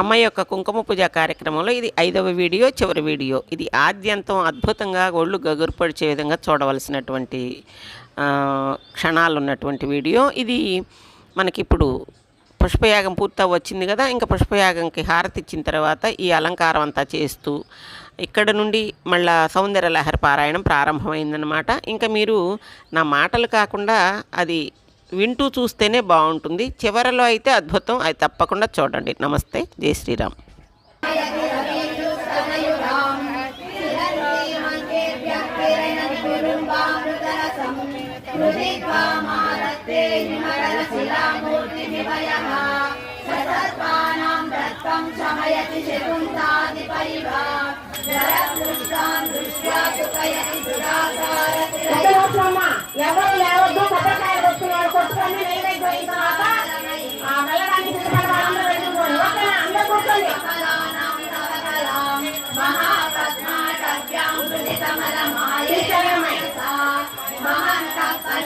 అమ్మ యొక్క కుంకుమ పూజ కార్యక్రమంలో ఇది ఐదవ వీడియో చివరి వీడియో. ఇది ఆద్యంతం అద్భుతంగా ఒళ్ళు గగురుపడిచే విధంగా చూడవలసినటువంటి క్షణాలు ఉన్నటువంటి వీడియో. ఇది మనకిప్పుడు పుష్పయాగం పూర్తి వచ్చింది కదా ఇంకా పుష్పయాగంకి హారతి ఇచ్చిన తర్వాత ఈ అలంకారం అంతా చేస్తూ ఇక్కడ నుండి మళ్ళా సౌందర్య లహరి పారాయణం ప్రారంభమైందనమాట ఇంకా మీరు నా మాటలు కాకుండా అది వింటూ చూస్తేనే బాగుంటుంది. చివరలో అయితే అద్భుతం. అది తప్పకుండా చూడండి. నమస్తే. జై శ్రీరామ్. ఎవరు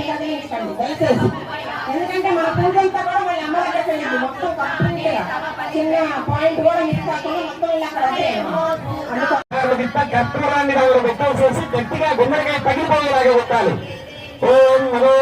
ఎవరు వాటిని కదిలించండి దయచేసి ఎందుకంటే మన పూజంతా కూడా మళ్ళీ అమ్మ దగ్గర చేయండి మొత్తం కంప్లీట్గా. చిన్న పాయింట్ కూడా మిస్ కాకుండా మొత్తం వెళ్ళి అక్కడ అదే కర్పూరాన్ని నాలుగు ముక్కలు చేసి గట్టిగా గుమ్మడికాయ పగిలిపోయేలాగా కొట్టాలి. ఓం నమో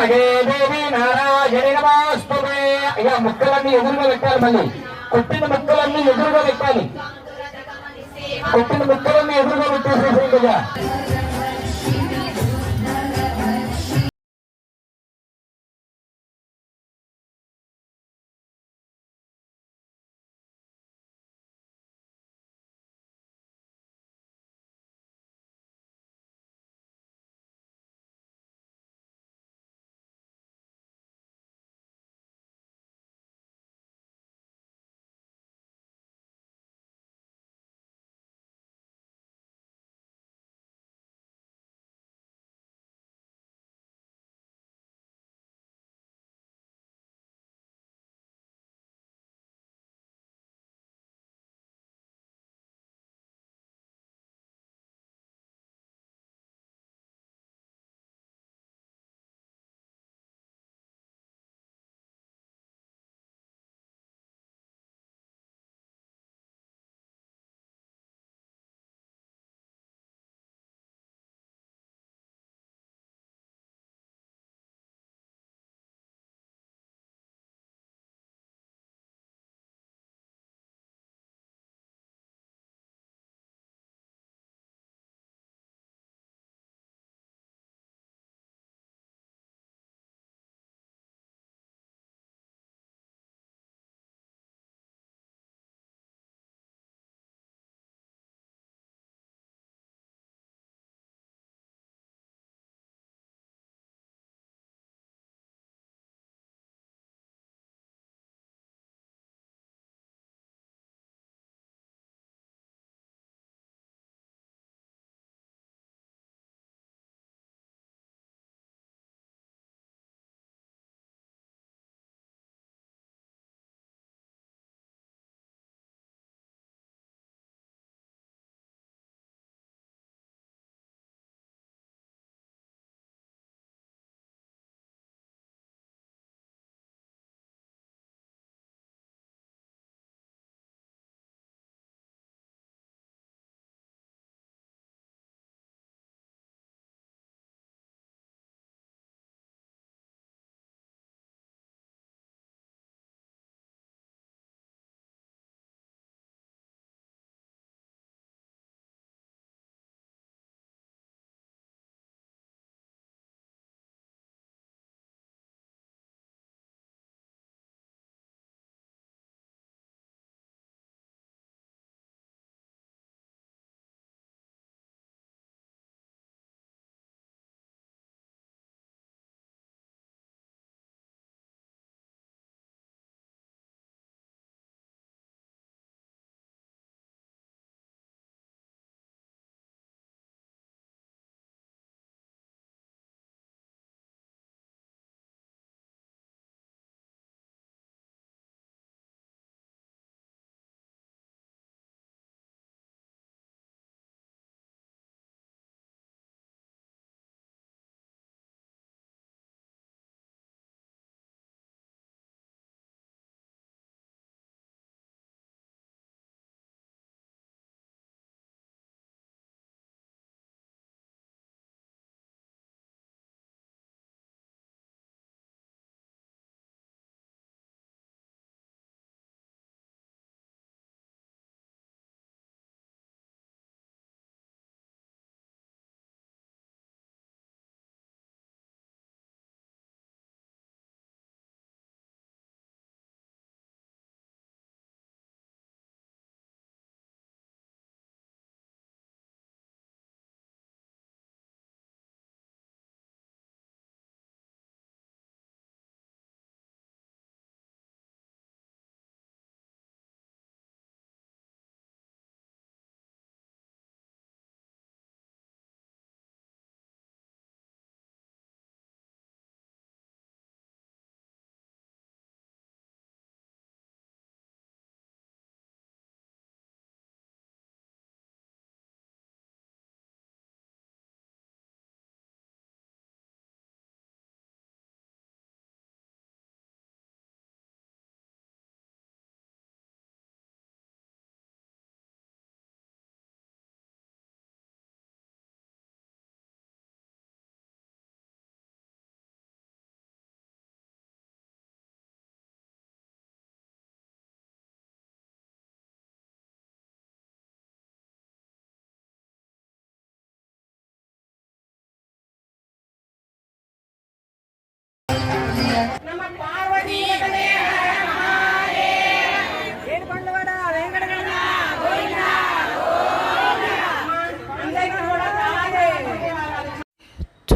నగే గుణనగే దేవి నారాయణి నమోస్తుతే ఇక ముక్కలన్నీ ఎదురుగా పెట్టాలి మళ్ళీ. కొట్టిన ముక్కలన్నీ ఎదురుగా పెట్టాలి. కొట్టిన ముక్కలన్నీ ఎదురుగా పెట్టేసేసి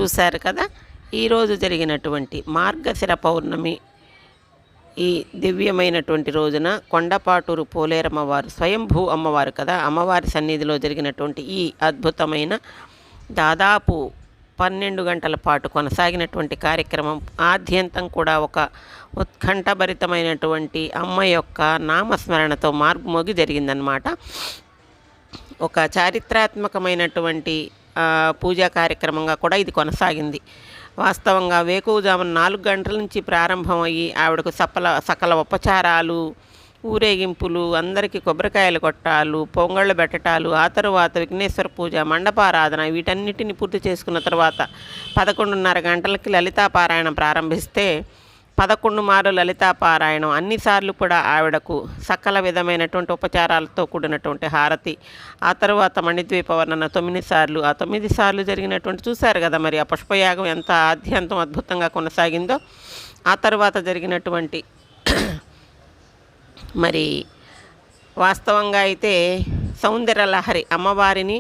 చూశారు కదా? ఈరోజు జరిగినటువంటి మార్గశిర పౌర్ణమి ఈ దివ్యమైనటువంటి రోజున కొండపాటూరు పోలేరమ్మ వారు స్వయంభూ అమ్మవారు కదా? అమ్మవారి సన్నిధిలో జరిగినటువంటి ఈ అద్భుతమైన దాదాపు పన్నెండు గంటల పాటు కొనసాగినటువంటి కార్యక్రమం ఆద్యంతం కూడా ఒక ఉత్కంఠభరితమైనటువంటి అమ్మ యొక్క నామస్మరణతో మార్గమోగి జరిగిందనమాట ఒక చారిత్రాత్మకమైనటువంటి పూజా కార్యక్రమంగా కూడా ఇది కొనసాగింది. వాస్తవంగా వేకువజామున నాలుగు గంటల నుంచి ప్రారంభమయ్యి ఆవిడకు సపల సకల ఉపచారాలు ఊరేగింపులు అందరికీ కొబ్బరికాయలు కొట్టాలు పొంగళ్ళు పెట్టటాలు ఆ తరువాత విఘ్నేశ్వర పూజ మండపారాధన వీటన్నిటిని పూర్తి చేసుకున్న తర్వాత పదకొండున్నర గంటలకి లలితాపారాయణం ప్రారంభిస్తే పదకొండు మారు లలితా పారాయణం అన్నిసార్లు కూడా ఆవిడకు సకల విధమైనటువంటి ఉపచారాలతో కూడినటువంటి హారతి. ఆ తర్వాత మణిద్వీప వర్ణన తొమ్మిది సార్లు ఆ తొమ్మిది సార్లు జరిగినటువంటి చూశారు కదా మరి ఆ పుష్పయాగం ఎంత ఆద్యంతం అద్భుతంగా కొనసాగిందో. ఆ తర్వాత జరిగినటువంటి మరి వాస్తవంగా అయితే సౌందర్య లహరి అమ్మవారిని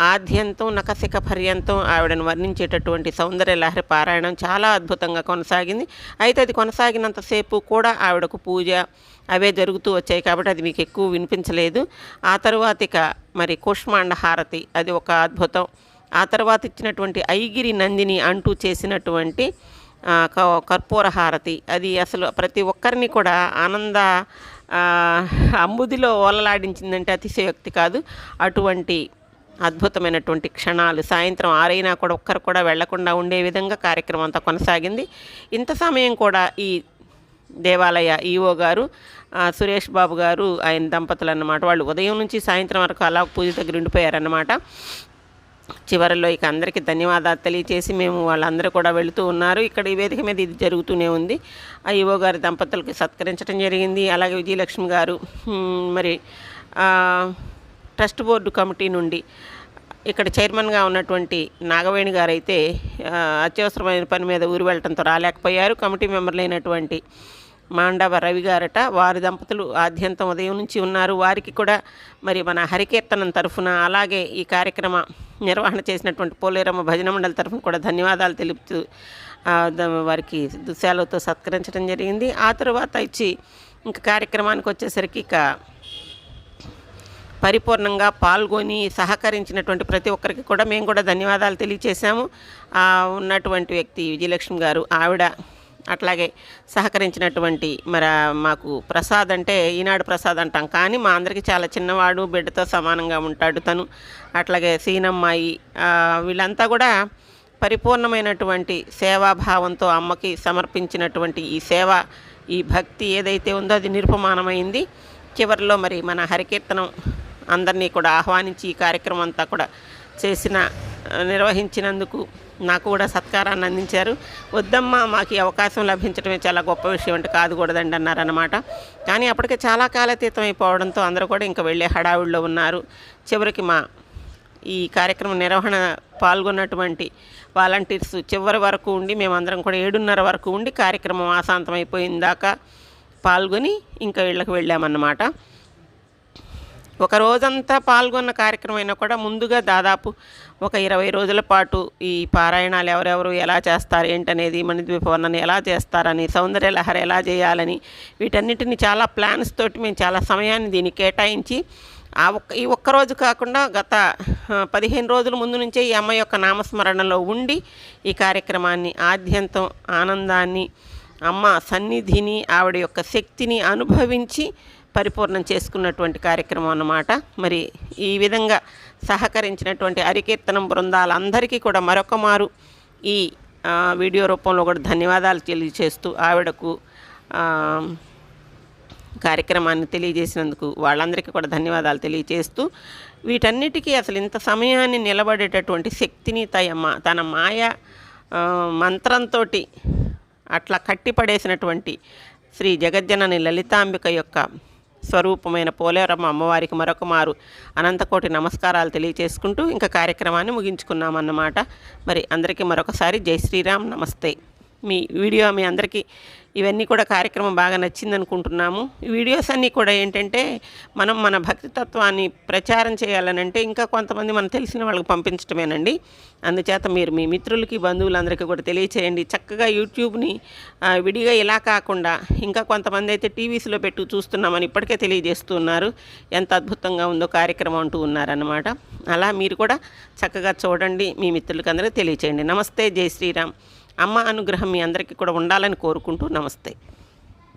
ఆద్యంతం నకసిక పర్యంతం ఆవిడను వర్ణించేటటువంటి సౌందర్య లహరి పారాయణం చాలా అద్భుతంగా కొనసాగింది. అయితే అది కొనసాగినంతసేపు కూడా ఆవిడకు పూజ అవే జరుగుతూ వచ్చాయి కాబట్టి అది మీకు ఎక్కువ వినిపించలేదు. ఆ తర్వాత ఇక మరి కుష్మాండ హారతి అది ఒక అద్భుతం. ఆ తర్వాత ఇచ్చినటువంటి ఐగిరి నందిని అంటూ చేసినటువంటి క- కర్పూర హారతి అది అసలు ప్రతి ఒక్కరిని కూడా ఆనంద అంబుదిలో ఓలలాడించిందంటే అతిశయోక్తి కాదు. అటువంటి అద్భుతమైనటువంటి క్షణాలు. సాయంత్రం ఆరైనా కూడా ఒక్కరు కూడా వెళ్ళకుండా ఉండే విధంగా కార్యక్రమం అంతా కొనసాగింది. ఇంత సమయం కూడా ఈ దేవాలయ ఈఓ గారు సురేష్ బాబు గారు ఆయన దంపతులు అన్నమాట. వాళ్ళు ఉదయం నుంచి సాయంత్రం వరకు అలా పూజ దగ్గర ఉండిపోయారన్నమాట. చివరిలో ఇక అందరికీ ధన్యవాదాలు తెలియచేసి మేము వాళ్ళందరూ కూడా వెళుతూ ఉన్నారు. ఇక్కడ ఈ వేదిక మీద ఇది జరుగుతూనే ఉంది. ఆ ఈవో గారి దంపతులకి సత్కరించడం జరిగింది. అలాగే విజయలక్ష్మి గారు మరి ట్రస్ట్ బోర్డు కమిటీ నుండి ఇక్కడ చైర్మన్గా ఉన్నటువంటి నాగవేణి గారు అయితే అత్యవసరమైన పని మీద ఊరు వెళ్ళటంతో రాలేకపోయారు. కమిటీ మెంబర్లు అయినటువంటి మాండవ రవి గారట వారి దంపతులు ఆద్యంతం ఉదయం నుంచి ఉన్నారు. వారికి కూడా మరి మన హరికీర్తనం తరఫున అలాగే ఈ కార్యక్రమ నిర్వహణ చేసినటువంటి పోలేరమ్మ భజన మండలి తరఫున కూడా ధన్యవాదాలు తెలుపుతూ వారికి దుశాలతో సత్కరించడం జరిగింది. ఆ తర్వాత ఇచ్చి ఇంకా కార్యక్రమానికి వచ్చేసరికి ఇక పరిపూర్ణంగా పాల్గొని సహకరించినటువంటి ప్రతి ఒక్కరికి కూడా మేము కూడా ధన్యవాదాలు తెలియచేశాము. ఉన్నటువంటి వ్యక్తి విజయలక్ష్మి గారు ఆవిడ అట్లాగే సహకరించినటువంటి మరి మాకు ప్రసాద్ అంటే ఈనాడు ప్రసాద్ అంటాం. కానీ మా అందరికీ చాలా చిన్నవాడు బిడ్డతో సమానంగా ఉంటాడు తను. అట్లాగే సీనమ్మాయి వీళ్ళంతా కూడా పరిపూర్ణమైనటువంటి సేవాభావంతో అమ్మకి సమర్పించినటువంటి ఈ సేవ ఈ భక్తి ఏదైతే ఉందో అది నిరుపమానమైంది చివరిలో మరి మన హరికీర్తనం అందరినీ కూడా ఆహ్వానించి ఈ కార్యక్రమం అంతా కూడా చేసిన నిర్వహించినందుకు నాకు కూడా సత్కారాన్ని అందించారు. వద్దమ్మా మాకు ఈ అవకాశం లభించడమే చాలా గొప్ప విషయం అంటే కాదు కూడదండి అన్నారన్నమాట. కానీ అప్పటికే చాలా కాలతీతం అయిపోవడంతో అందరూ కూడా ఇంకా వెళ్ళే హడావిడిలో ఉన్నారు. చివరికి మా ఈ కార్యక్రమం నిర్వహణ పాల్గొన్నటువంటి వాలంటీర్స్ చివరి వరకు ఉండి మేమందరం కూడా ఏడున్నర వరకు ఉండి కార్యక్రమం ఆశాంతం అయిపోయిన దాకా పాల్గొని ఇంకా వీళ్ళకి వెళ్ళామన్నమాట. ఒక రోజంతా పాల్గొన్న కార్యక్రమం అయినా కూడా ముందుగా దాదాపు ఒక ఇరవై రోజుల పాటు ఈ పారాయణాలు ఎవరెవరు ఎలా చేస్తారు ఏంటనేది మణిద్వీప వర్ణన ఎలా చేస్తారని సౌందర్య లహరి ఎలా చేయాలని వీటన్నిటిని చాలా ప్లాన్స్ తోటి మేము చాలా సమయాన్ని దీన్ని కేటాయించి ఆ ఒక్క ఈ ఒక్క రోజు కాకుండా గత పదిహేను రోజుల ముందు నుంచే ఈ అమ్మ యొక్క నామస్మరణలో ఉండి ఈ కార్యక్రమాన్ని ఆద్యంతం ఆనందాన్ని అమ్మ సన్నిధిని ఆవిడ యొక్క శక్తిని అనుభవించి పరిపూర్ణం చేసుకున్నటువంటి కార్యక్రమం అన్నమాట. మరి ఈ విధంగా సహకరించినటువంటి హరికీర్తనం బృందాలందరికీ కూడా మరొక మారు ఈ వీడియో రూపంలో కూడా ధన్యవాదాలు తెలియజేస్తూ ఆవిడకు కార్యక్రమాన్ని తెలియజేసినందుకు వాళ్ళందరికీ కూడా ధన్యవాదాలు తెలియజేస్తూ వీటన్నిటికీ అసలు ఇంత సమయాన్ని నిలబడేటటువంటి శక్తిని తయ తన మాయ మంత్రంతో అట్లా కట్టిపడేసినటువంటి శ్రీ జగజ్జనని లలితాంబిక యొక్క స్వరూపమైన పోలేరమ్మ అమ్మవారికి మరొక మారు అనంతకోటి నమస్కారాలు తెలియచేసుకుంటూ ఇంకా కార్యక్రమాన్ని ముగించుకున్నామన్నమాట. మరి అందరికీ మరొకసారి జై శ్రీరామ్ నమస్తే. మీ వీడియో మీ అందరికీ ఇవన్నీ కూడా కార్యక్రమం బాగా నచ్చింది అనుకుంటున్నాము ఈ వీడియోస్ అన్నీ కూడా ఏంటంటే మనం మన భక్తి తత్వాన్ని ప్రచారం చేయాలనంటే ఇంకా కొంతమంది మనం తెలిసిన వాళ్ళకి పంపించడమేనండి అందుచేత మీరు మీ మిత్రులకి బంధువులందరికీ కూడా తెలియచేయండి. చక్కగా యూట్యూబ్ని విడిగా ఇలా కాకుండా ఇంకా కొంతమంది అయితే టీవీస్లో పెట్టు చూస్తున్నామని ఇప్పటికే తెలియజేస్తున్నారు. ఎంత అద్భుతంగా ఉందో కార్యక్రమం అంటూ ఉన్నారన్నమాట. అలా మీరు కూడా చక్కగా చూడండి. మీ మిత్రులకి అందరూ తెలియచేయండి. నమస్తే. జై శ్రీరామ్. అమ్మ అనుగ్రహం మీ అందరికీ కూడా ఉండాలని కోరుకుంటూ నమస్తే.